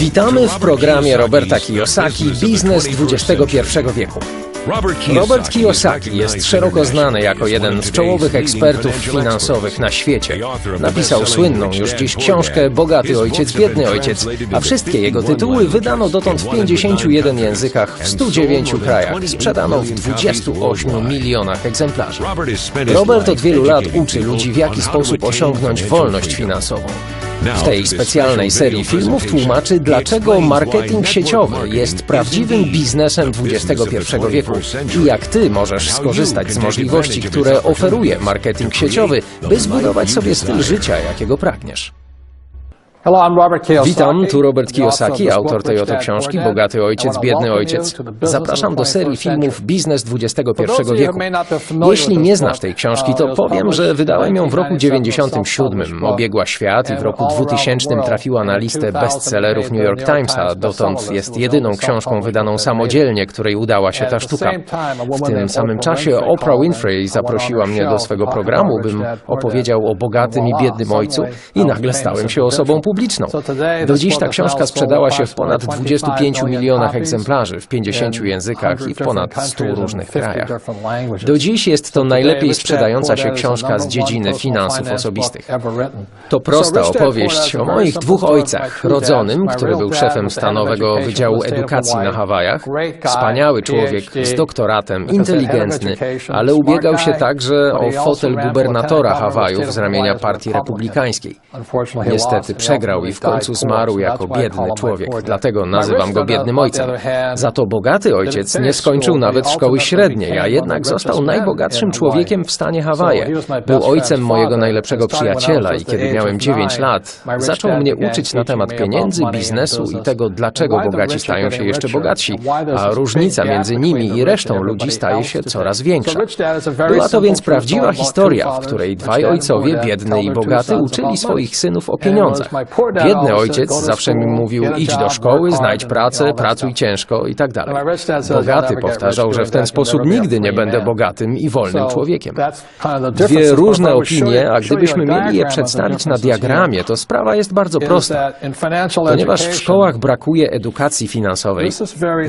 Witamy w programie Roberta Kiyosaki Biznes XXI wieku. Robert Kiyosaki jest szeroko znany jako jeden z czołowych ekspertów finansowych na świecie. Napisał słynną już dziś książkę Bogaty Ojciec, Biedny Ojciec, a wszystkie jego tytuły wydano dotąd w 51 językach w 109 krajach. Sprzedano w 28 milionach egzemplarzy. Robert od wielu lat uczy ludzi, w jaki sposób osiągnąć wolność finansową. W tej specjalnej serii filmów tłumaczy, dlaczego marketing sieciowy jest prawdziwym biznesem XXI wieku. i jak ty możesz skorzystać z możliwości, które oferuje marketing sieciowy, by zbudować sobie styl życia, jakiego pragniesz. Witam, tu Robert Kiyosaki, autor tej oto książki. Bogaty Ojciec, Biedny Ojciec. Zapraszam do serii 21st filmów. Biznes XXI wieku. Jeśli nie znasz tej książki, uh, to was powiem, że wydałem ją w roku 1997, 97. Obiegła świat i w roku 2000 trafiła na listę bestsellerów New York Timesa. Dotąd jest jedyną książką wydaną samodzielnie, której udała się ta sztuka. W tym samym czasie Oprah Winfrey zaprosiła mnie do swego programu, bym opowiedział o bogatym i biednym ojcu i nagle stałem się osobą publiczną. Do dziś ta książka sprzedała się w ponad 25 milionach egzemplarzy w 50 językach i w ponad 100 różnych krajach. Do dziś jest to najlepiej sprzedająca się książka z dziedziny finansów osobistych. To prosta opowieść o moich dwóch ojcach. Rodzonym, który był szefem Stanowego Wydziału Edukacji na Hawajach, wspaniały człowiek z doktoratem, inteligentny, ale ubiegał się także o fotel gubernatora Hawajów z ramienia Partii Republikańskiej. Niestety przegrał i w końcu zmarł jako biedny człowiek, dlatego nazywam go biednym ojcem. Za to bogaty ojciec nie skończył nawet szkoły średniej, a jednak został najbogatszym człowiekiem w stanie Hawaje. Był ojcem mojego najlepszego przyjaciela i kiedy miałem 9 lat, zaczął mnie uczyć na temat pieniędzy, biznesu i tego, dlaczego bogaci stają się jeszcze bogatsi, a różnica między nimi i resztą ludzi staje się coraz większa. Była to więc prawdziwa historia, w której dwaj ojcowie, biedny i bogaty, uczyli swoich synów o pieniądzach. Biedny ojciec zawsze mi mówił, idź do szkoły, znajdź pracę, pracuj ciężko i tak dalej. Bogaty powtarzał, że w ten sposób nigdy nie będę bogatym i wolnym człowiekiem. Dwie różne opinie, a gdybyśmy mieli je przedstawić na diagramie, to sprawa jest bardzo prosta. Ponieważ w szkołach brakuje edukacji finansowej,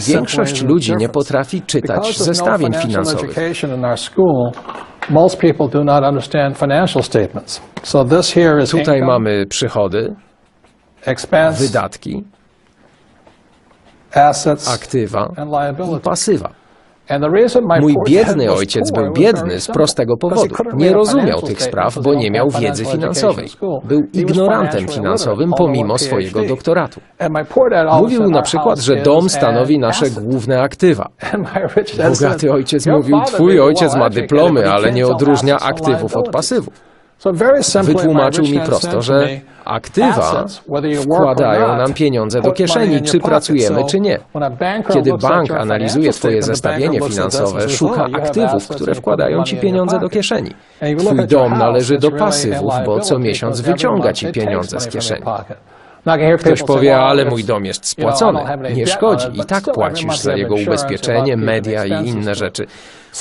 większość ludzi nie potrafi czytać zestawień finansowych. Tutaj mamy przychody, wydatki, aktywa i pasywa. Mój biedny ojciec był biedny z prostego powodu. Nie rozumiał tych spraw, bo nie miał wiedzy finansowej. Był ignorantem finansowym pomimo swojego doktoratu. Mówił na "Our przykład, że dom an stanowi nasze asset." główne aktywa. Bogaty ojciec "Your mówił, twój ojciec ma dyplomy, ale nie odróżnia aktywów od liabilities." pasywów. Wytłumaczył mi prosto, że aktywa "Assets, whether you work or wkładają nam pieniądze do kieszeni, czy your pocket." pracujemy, czy nie. Kiedy bank analizuje Twoje zestawienie finansowe, szuka "Oh, you have aktywów, które wkładają Ci pieniądze do pocket." kieszeni. Twój dom należy do pasywów, bo co miesiąc wyciąga Ci pieniądze z kieszeni. Hear Ktoś powie, "Well, ale mój dom jest spłacony. Nie szkodzi, i tak płacisz za jego ubezpieczenie, media i inne rzeczy.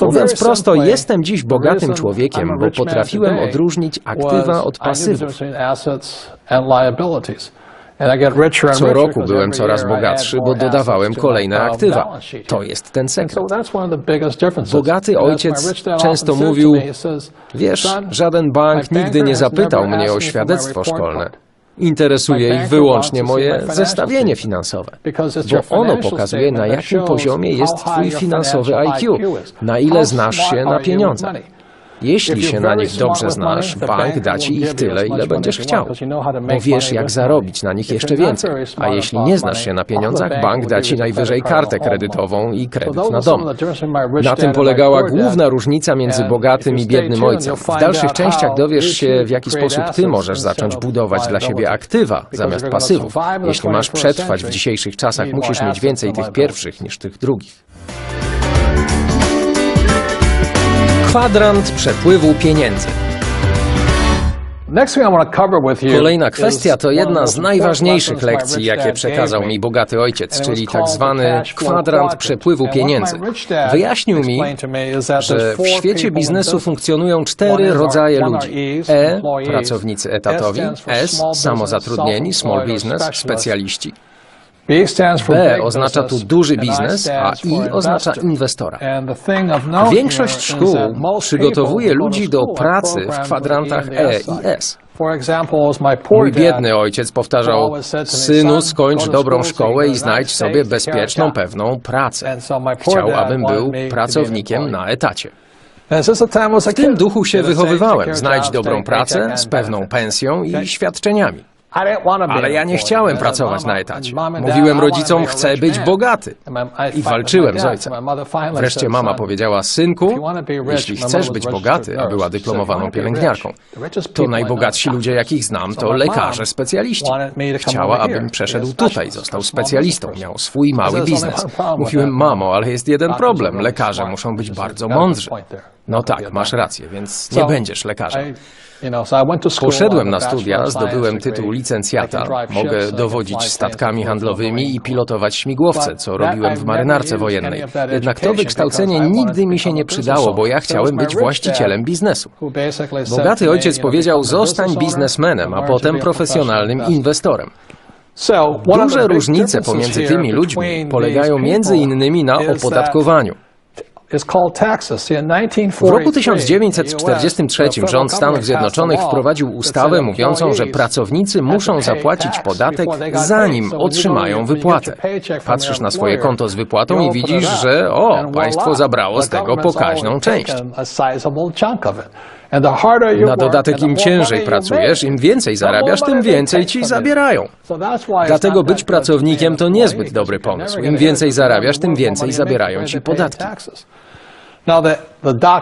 Mówiąc prosto, jestem dziś bogatym człowiekiem, bo potrafiłem odróżnić aktywa od pasywów. Co roku byłem coraz bogatszy, bo dodawałem kolejne aktywa. To jest ten sekret. Bogaty ojciec często mówił, Wiesz, "Son, żaden bank nigdy nie zapytał mnie o świadectwo szkolne. Interesuje ich wyłącznie moje zestawienie finansowe, bo ono pokazuje, na jakim poziomie jest twój finansowy IQ, na ile znasz się na are Jeśli się na nich dobrze znasz, bank da ci ich tyle, ile będziesz chciał, bo wiesz, jak zarobić na nich jeszcze więcej. A jeśli nie znasz się na pieniądzach, bank da ci najwyżej kartę kredytową i kredyt na dom. Na tym polegała główna różnica między bogatym i biednym ojcem. W dalszych częściach dowiesz się, w jaki sposób ty możesz zacząć budować dla siebie aktywa zamiast pasywów. Jeśli masz 21st przetrwać w dzisiejszych czasach, musisz mieć więcej tych pierwszych niż tych drugich. Kwadrant przepływu pieniędzy. Kolejna kwestia to jedna z najważniejszych lekcji, jakie przekazał mi bogaty ojciec, czyli tak zwany kwadrant przepływu pieniędzy. Wyjaśnił mi, że w świecie biznesu funkcjonują cztery rodzaje ludzi. E pracownicy etatowi, S samozatrudnieni, small business, specjaliści. B oznacza tu duży biznes, a I oznacza inwestora. Większość szkół przygotowuje ludzi do pracy w kwadrantach E i. S. Mój biedny ojciec powtarzał, synu, "Son, skończ dobrą szkołę i znajdź sobie bezpieczną, job." pewną pracę. Chciał, abym był pracownikiem na etacie. W tym duchu się wychowywałem. Znajdź dobrą pracę z pewną pensją i świadczeniami. Ale ja nie chciałem pracować na etacie. Mówiłem rodzicom, chcę być bogaty. I walczyłem z ojcem. Wreszcie mama "Son, powiedziała, synku, you wanna be rich," jeśli chcesz być bogaty, a była dyplomowaną "You wanna be pielęgniarką, to najbogatsi ludzie, jakich znam, to lekarze, specjaliści. Chciała, abym przeszedł tutaj, został specjalistą, miał swój mały biznes. Mówiłem, mamo, ale jest jeden problem, lekarze muszą być bardzo mądrzy. No tak, masz rację, więc nie będziesz lekarzem. Poszedłem na studia, zdobyłem tytuł licencjata, mogę dowodzić statkami handlowymi i pilotować śmigłowce, co robiłem w marynarce wojennej. Jednak to wykształcenie nigdy mi się nie przydało, bo ja chciałem być właścicielem biznesu. Bogaty ojciec powiedział, zostań biznesmenem, a potem profesjonalnym inwestorem. Duże różnice pomiędzy tymi ludźmi polegają między innymi na opodatkowaniu. W roku 1943 1943 rząd Stanów Zjednoczonych wprowadził ustawę mówiącą, że pracownicy muszą zapłacić podatek zanim otrzymają wypłatę. Patrzysz na swoje konto z wypłatą i widzisz, że o, państwo zabrało z tego pokaźną część. Na dodatek im ciężej pracujesz, im więcej zarabiasz, tym więcej ci zabierają. Dlatego być pracownikiem to niezbyt dobry pomysł. Im więcej zarabiasz, tym więcej zabierają ci podatki.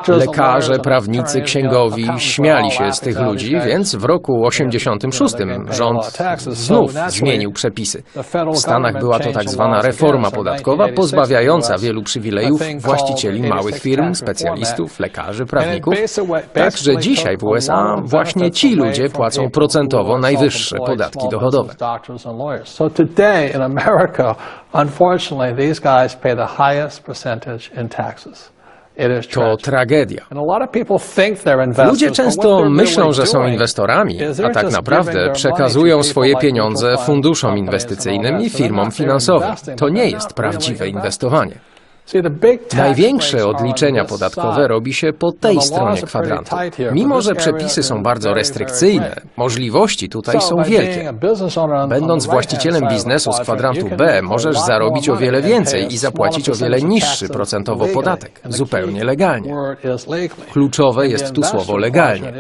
Lekarze, prawnicy, księgowi śmiali się z tych ludzi, więc w roku 86 rząd znów zmienił przepisy. W Stanach była to tak zwana reforma podatkowa, pozbawiająca wielu przywilejów właścicieli małych firm, specjalistów, lekarzy, prawników. Także dzisiaj w USA właśnie ci ludzie płacą procentowo najwyższe podatki dochodowe. Unfortunately, these guys pay the highest percentage in taxes. To tragedia. Ludzie często myślą, że są inwestorami, a tak naprawdę przekazują swoje pieniądze funduszom inwestycyjnym i firmom finansowym. To nie jest prawdziwe inwestowanie. Największe odliczenia podatkowe robi się po tej stronie kwadrantu. Mimo, że przepisy są bardzo restrykcyjne, możliwości tutaj są wielkie. Będąc właścicielem biznesu z kwadrantu B, możesz zarobić o wiele więcej i zapłacić o wiele niższy procentowo podatek, zupełnie legalnie. Kluczowe jest tu słowo legalnie.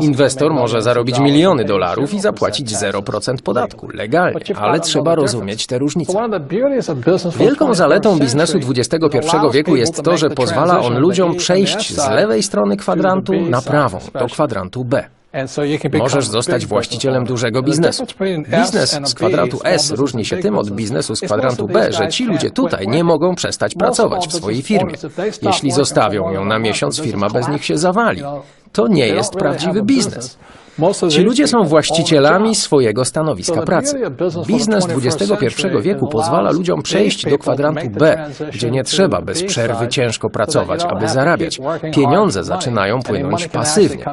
Inwestor może zarobić miliony dolarów i 0% zapłacić taxes 0% podatku legalnie, ale trzeba rozumieć te różnice. Wielką 21st zaletą biznesu is XXI wieku jest to, że pozwala on ludziom przejść z lewej strony kwadrantu na prawą, do kwadrantu B. Możesz zostać właścicielem dużego biznesu. Biznes z small S różni się tym od biznesu z kwadrantu B, że ci ludzie tutaj nie mogą przestać pracować w swojej firmie. Jeśli zostawią ją na miesiąc, firma bez nich się zawali. To nie jest prawdziwy biznes. Ci ludzie są właścicielami swojego stanowiska pracy. Biznes 21st XXI wieku pozwala ludziom przejść do kwadrantu B, gdzie nie trzeba bez przerwy ciężko pracować, aby zarabiać. Pieniądze zaczynają płynąć pasywnie.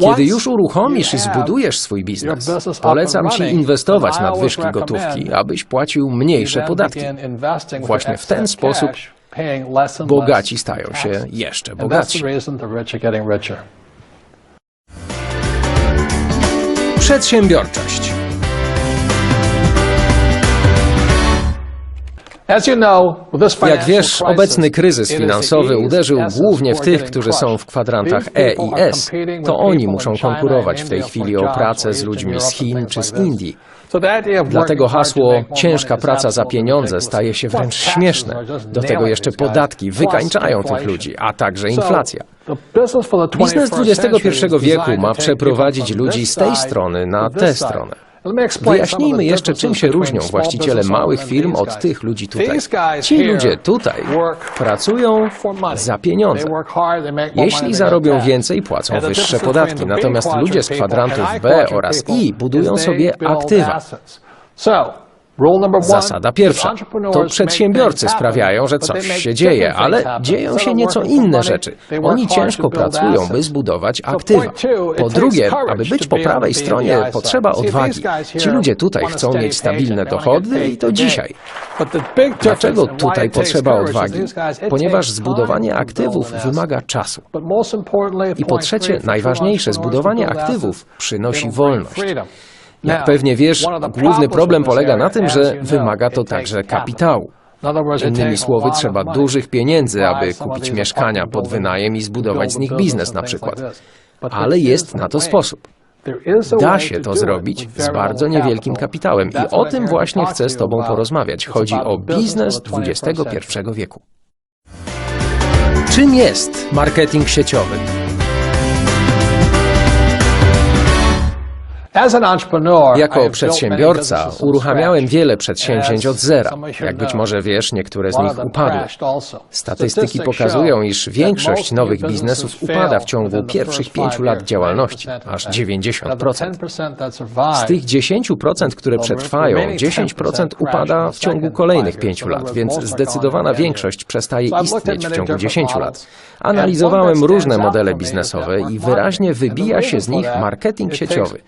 Kiedy już uruchomisz i zbudujesz swój biznes, polecam Ci inwestować nadwyżki gotówki, abyś płacił mniejsze podatki. Właśnie w ten sposób Bogaci stają się jeszcze bogatsi. Przedsiębiorczość. Jak wiesz, obecny kryzys finansowy E's uderzył głównie w tych, którzy są w kwadrantach E i S. To oni muszą konkurować w tej chwili o pracę z ludźmi z Chin czy z. Indii. Dlatego hasło ciężka praca za pieniądze staje się wręcz śmieszne. Do tego jeszcze podatki wykańczają tych ludzi, a także inflacja. Biznes 21st century is XXI wieku ma przeprowadzić ludzi z tej strony na tę stronę. Wyjaśnijmy jeszcze, czym się różnią właściciele małych firm od tych ludzi tutaj. Ci ludzie tutaj pracują za pieniądze. Jeśli zarobią więcej, płacą wyższe podatki. Natomiast ludzie z kwadrantów B oraz I budują sobie aktywa. Zasada pierwsza. To przedsiębiorcy sprawiają, że coś się dzieje, ale dzieją się nieco inne rzeczy. Oni ciężko pracują, by zbudować aktywa. Po drugie, aby być po prawej stronie, potrzeba odwagi. Ci ludzie tutaj chcą mieć stabilne dochody i to dzisiaj. Dlaczego tutaj potrzeba odwagi? Ponieważ zbudowanie aktywów wymaga czasu. I po trzecie, najważniejsze, zbudowanie aktywów przynosi wolność. Jak pewnie wiesz, główny problem polega na tym, że wymaga to także kapitału. Innymi słowy, trzeba dużych pieniędzy, aby kupić mieszkania pod wynajem i zbudować z nich biznes na przykład. Ale jest na to sposób. Da się to zrobić z bardzo niewielkim kapitałem i o tym właśnie chcę z Tobą porozmawiać. Chodzi o biznes for the 21st XXI wieku. Czym jest marketing sieciowy? Jako przedsiębiorca uruchamiałem wiele przedsięwzięć od zera. Jak być może wiesz, niektóre z nich upadły. Statystyki pokazują, iż większość nowych biznesów upada w ciągu pierwszych pięciu lat działalności, 90% aż of 90%. that 10% that survive Z tych 10%, które przetrwają, 10% upada w ciągu kolejnych 5 lat, więc zdecydowana większość przestaje istnieć w ciągu 10 lat. Analizowałem różne modele biznesowe i wyraźnie wybija się z nich marketing sieciowy.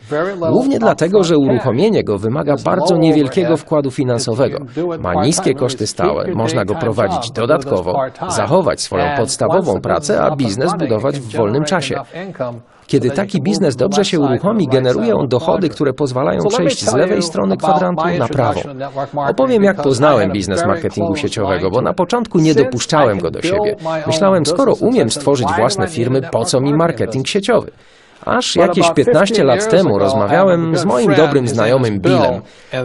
Głównie dlatego, że uruchomienie go wymaga bardzo niewielkiego wkładu finansowego. Ma niskie koszty stałe, można go prowadzić dodatkowo, zachować swoją podstawową pracę, a biznes budować w wolnym czasie. Kiedy taki biznes dobrze się uruchomi, generuje on dochody, które pozwalają przejść z lewej strony kwadrantu na prawą. Opowiem, jak poznałem biznes marketingu sieciowego, bo na początku nie dopuszczałem go do siebie. Myślałem, skoro umiem stworzyć własne firmy, po co mi marketing sieciowy? Aż jakieś 15 lat temu rozmawiałem z moim dobrym znajomym Billem,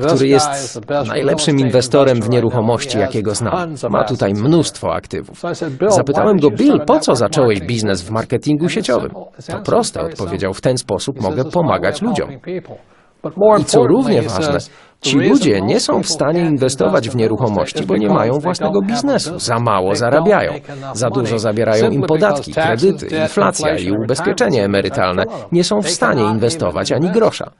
który jest najlepszym inwestorem w nieruchomości, jakiego znam. Ma tutaj mnóstwo aktywów. Zapytałem go, Bill, po co zacząłeś biznes w marketingu sieciowym? To proste, odpowiedział, w ten sposób mogę pomagać ludziom. I co równie ważne, ci ludzie nie są w stanie inwestować w nieruchomości, bo nie mają własnego biznesu, za mało zarabiają, za dużo zabierają im podatki, kredyty, inflacja i ubezpieczenie emerytalne, nie są w stanie inwestować ani grosza.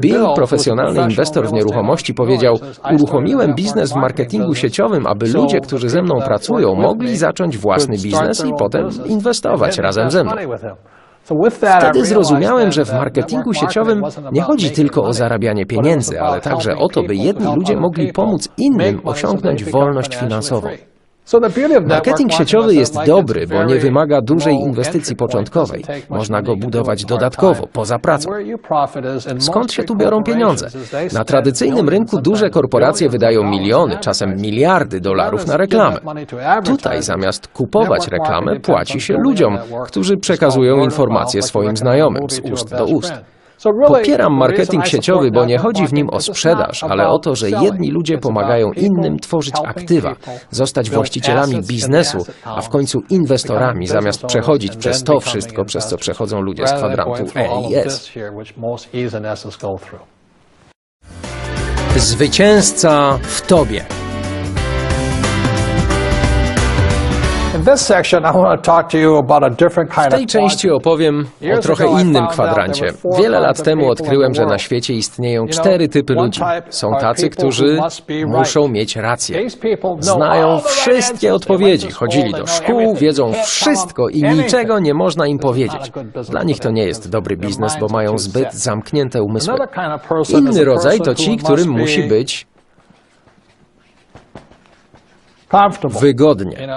Bill, profesjonalny inwestor w nieruchomości, powiedział: Uruchomiłem biznes w marketingu sieciowym, aby ludzie, którzy ze mną pracują, mogli zacząć własny biznes i potem inwestować razem ze mną. Wtedy zrozumiałem, że w marketingu sieciowym nie chodzi tylko o zarabianie pieniędzy, ale także o to, by jedni ludzie mogli pomóc innym osiągnąć wolność finansową. Marketing sieciowy jest dobry, bo nie wymaga dużej inwestycji początkowej. Można go budować dodatkowo, poza pracą. Skąd się tu biorą pieniądze? Na tradycyjnym rynku duże korporacje wydają miliony, czasem miliardy dolarów na reklamę. Tutaj zamiast kupować reklamę, płaci się ludziom, którzy przekazują informacje swoim znajomym z ust do ust. Popieram marketing sieciowy, bo nie chodzi w nim o sprzedaż, ale o to, że jedni ludzie pomagają innym tworzyć aktywa, zostać właścicielami biznesu, a w końcu inwestorami, zamiast przechodzić przez to wszystko, przez co przechodzą ludzie z kwadrantu E i S. Zwycięzca w tobie. W tej części opowiem o trochę innym kwadrancie. Wiele lat temu odkryłem, że na świecie istnieją cztery typy ludzi. Są tacy, którzy muszą mieć rację. Znają wszystkie odpowiedzi, chodzili do szkół, wiedzą wszystko i niczego nie można im powiedzieć. Dla nich to nie jest dobry biznes, bo mają zbyt zamknięte umysły. Inny rodzaj to ci, którym musi być wygodnie.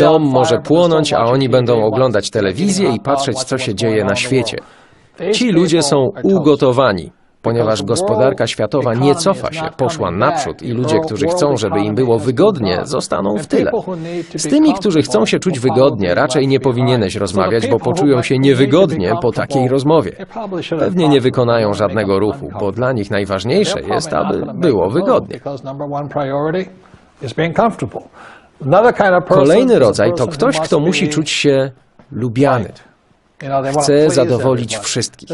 Dom może płonąć, a oni będą oglądać telewizję i patrzeć, co się dzieje na świecie. Ci ludzie są ugotowani, ponieważ gospodarka światowa nie cofa się, poszła naprzód i ludzie, którzy chcą, żeby im było wygodnie, zostaną w tyle. Z tymi, którzy chcą się czuć wygodnie, raczej nie powinieneś rozmawiać, bo poczują się niewygodnie po takiej rozmowie. Pewnie nie wykonają żadnego ruchu, bo dla nich najważniejsze jest, aby było wygodnie. Kolejny rodzaj to ktoś, kto musi czuć się lubiany. Chce zadowolić wszystkich.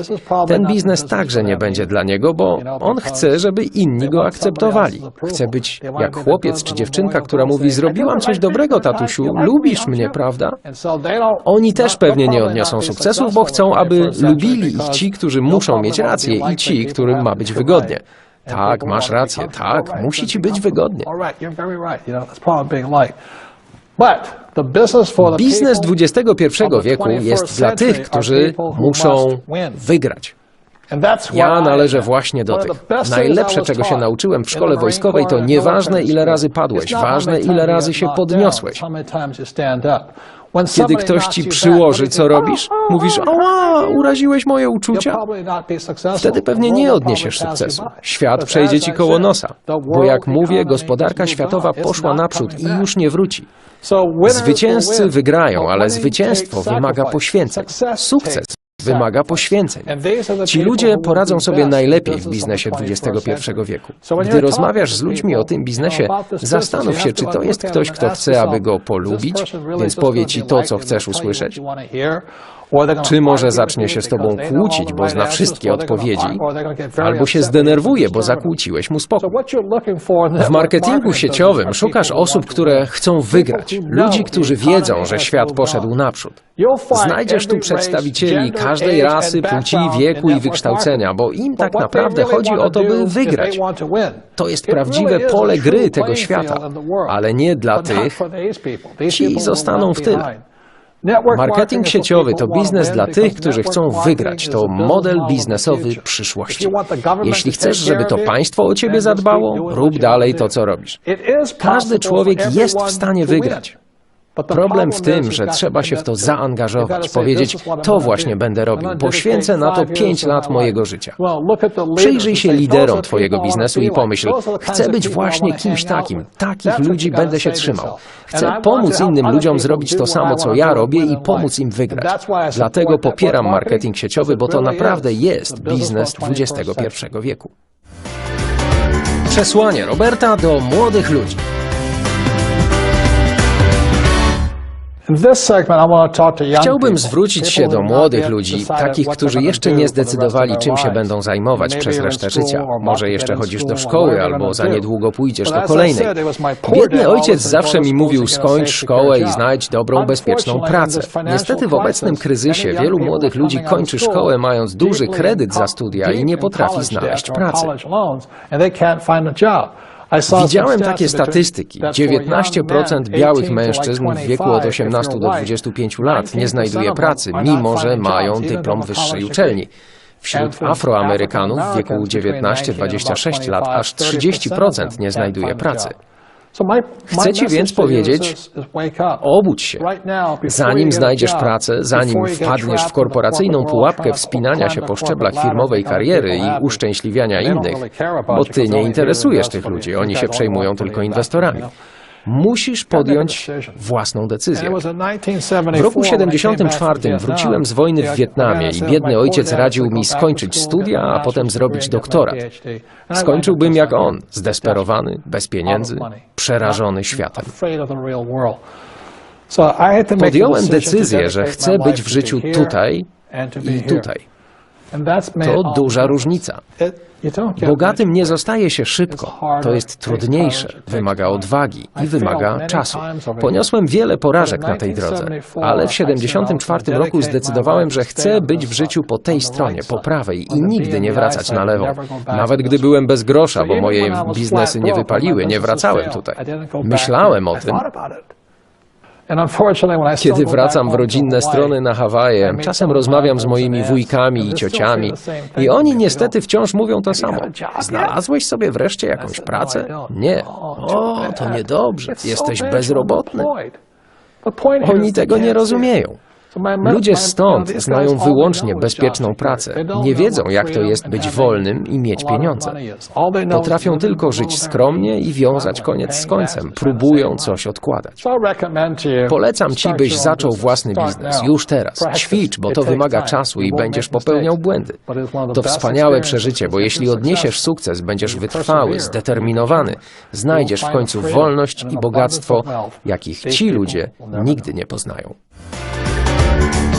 Ten biznes także nie będzie dla niego, bo on chce, żeby inni go akceptowali. Chce być jak chłopiec czy dziewczynka, która mówi: Zrobiłam coś dobrego, tatusiu, lubisz mnie, prawda? Oni też pewnie nie odniosą sukcesów, bo chcą, aby lubili ich ci, którzy muszą mieć rację i ci, którym ma być wygodnie. Tak, masz rację, tak, musi ci być wygodnie. Biznes XXI wieku jest dla tych, którzy muszą wygrać. Ja należę właśnie do tych. Najlepsze, czego się nauczyłem w szkole wojskowej, to nieważne ile razy padłeś, ważne ile razy się podniosłeś. Kiedy ktoś ci przyłoży, co robisz, mówisz, ała, uraziłeś moje uczucia. Wtedy pewnie nie odniesiesz sukcesu. Świat przejdzie ci koło nosa. Bo jak mówię, gospodarka światowa poszła naprzód i już nie wróci. Zwycięzcy wygrają, ale zwycięstwo wymaga poświęceń. Sukces wymaga poświęceń. Ci ludzie poradzą sobie najlepiej w biznesie XXI wieku. Gdy rozmawiasz z ludźmi o tym biznesie, zastanów się, czy to jest ktoś, kto chce, aby go polubić, więc powie ci to, co chcesz usłyszeć, czy może zacznie się z tobą kłócić, bo zna wszystkie odpowiedzi, albo się zdenerwuje, bo zakłóciłeś mu spokój. W marketingu sieciowym szukasz osób, które chcą wygrać, ludzi, którzy wiedzą, że świat poszedł naprzód. Znajdziesz tu przedstawicieli każdej rasy, płci, wieku i wykształcenia, bo im tak naprawdę chodzi o to, by wygrać. To jest prawdziwe pole gry tego świata, ale nie dla tych. Ci zostaną w tyle. Marketing sieciowy to biznes dla tych, którzy chcą wygrać. To model biznesowy przyszłości. Jeśli chcesz, żeby to państwo o ciebie zadbało, rób dalej to, co robisz. Każdy człowiek jest w stanie wygrać. Problem w tym, że trzeba się w to zaangażować, powiedzieć, to właśnie będę robił, poświęcę na to pięć lat mojego życia. Przyjrzyj się liderom Twojego biznesu i pomyśl, chcę być właśnie kimś takim, takich ludzi będę się trzymał. Chcę pomóc innym ludziom zrobić to samo, co ja robię i pomóc im wygrać. Dlatego popieram marketing sieciowy, bo to naprawdę jest biznes XXI wieku. Przesłanie Roberta do młodych ludzi. Chciałbym zwrócić się do młodych ludzi, takich, którzy jeszcze nie zdecydowali, czym się będą zajmować przez resztę życia. Może jeszcze chodzisz do szkoły, albo za niedługo pójdziesz do kolejnej. Biedny ojciec zawsze mi mówił, skończ szkołę i znajdź dobrą, bezpieczną pracę. Niestety w obecnym kryzysie wielu młodych ludzi kończy szkołę mając duży kredyt za studia i nie potrafi znaleźć pracy. Widziałem takie statystyki. 19% białych mężczyzn w wieku od 18 do 25 lat nie znajduje pracy, mimo że mają dyplom wyższej uczelni. Wśród Afroamerykanów w wieku 19-26 lat aż 30% nie znajduje pracy. Chcę Ci więc powiedzieć, obudź się. Zanim znajdziesz pracę, zanim wpadniesz w korporacyjną pułapkę wspinania się po szczeblach firmowej kariery i uszczęśliwiania innych, bo Ty nie interesujesz tych ludzi, oni się przejmują tylko inwestorami. Musisz podjąć własną decyzję. W roku 74 wróciłem z wojny w Wietnamie i biedny ojciec radził mi skończyć studia, a potem zrobić doktorat. Skończyłbym jak on, zdesperowany, bez pieniędzy, przerażony światem. Podjąłem decyzję, że chcę być w życiu tutaj i tutaj. To duża różnica. Bogatym nie zostaje się szybko. To jest trudniejsze, wymaga odwagi i wymaga czasu. Poniosłem wiele porażek na tej drodze, ale w 1974 roku zdecydowałem, że chcę być w życiu po tej stronie, po prawej i nigdy nie wracać na lewo. Nawet gdy byłem bez grosza, bo moje biznesy nie wypaliły, nie wracałem tutaj. Myślałem o tym, kiedy wracam w rodzinne strony na Hawaje, czasem rozmawiam z moimi wujkami i ciociami i oni niestety wciąż mówią to samo. Znalazłeś sobie wreszcie jakąś pracę? Nie. O, to niedobrze. Jesteś bezrobotny. Oni tego nie rozumieją. Ludzie stąd znają wyłącznie bezpieczną pracę. Nie wiedzą, jak to jest być wolnym i mieć pieniądze. Potrafią tylko żyć skromnie i wiązać koniec z końcem. Próbują coś odkładać. Polecam Ci, byś zaczął własny biznes już teraz. Ćwicz, bo to wymaga czasu i będziesz popełniał błędy. To wspaniałe przeżycie, bo jeśli odniesiesz sukces, będziesz wytrwały, zdeterminowany. Znajdziesz w końcu wolność i bogactwo, jakich ci ludzie nigdy nie poznają. Thank you.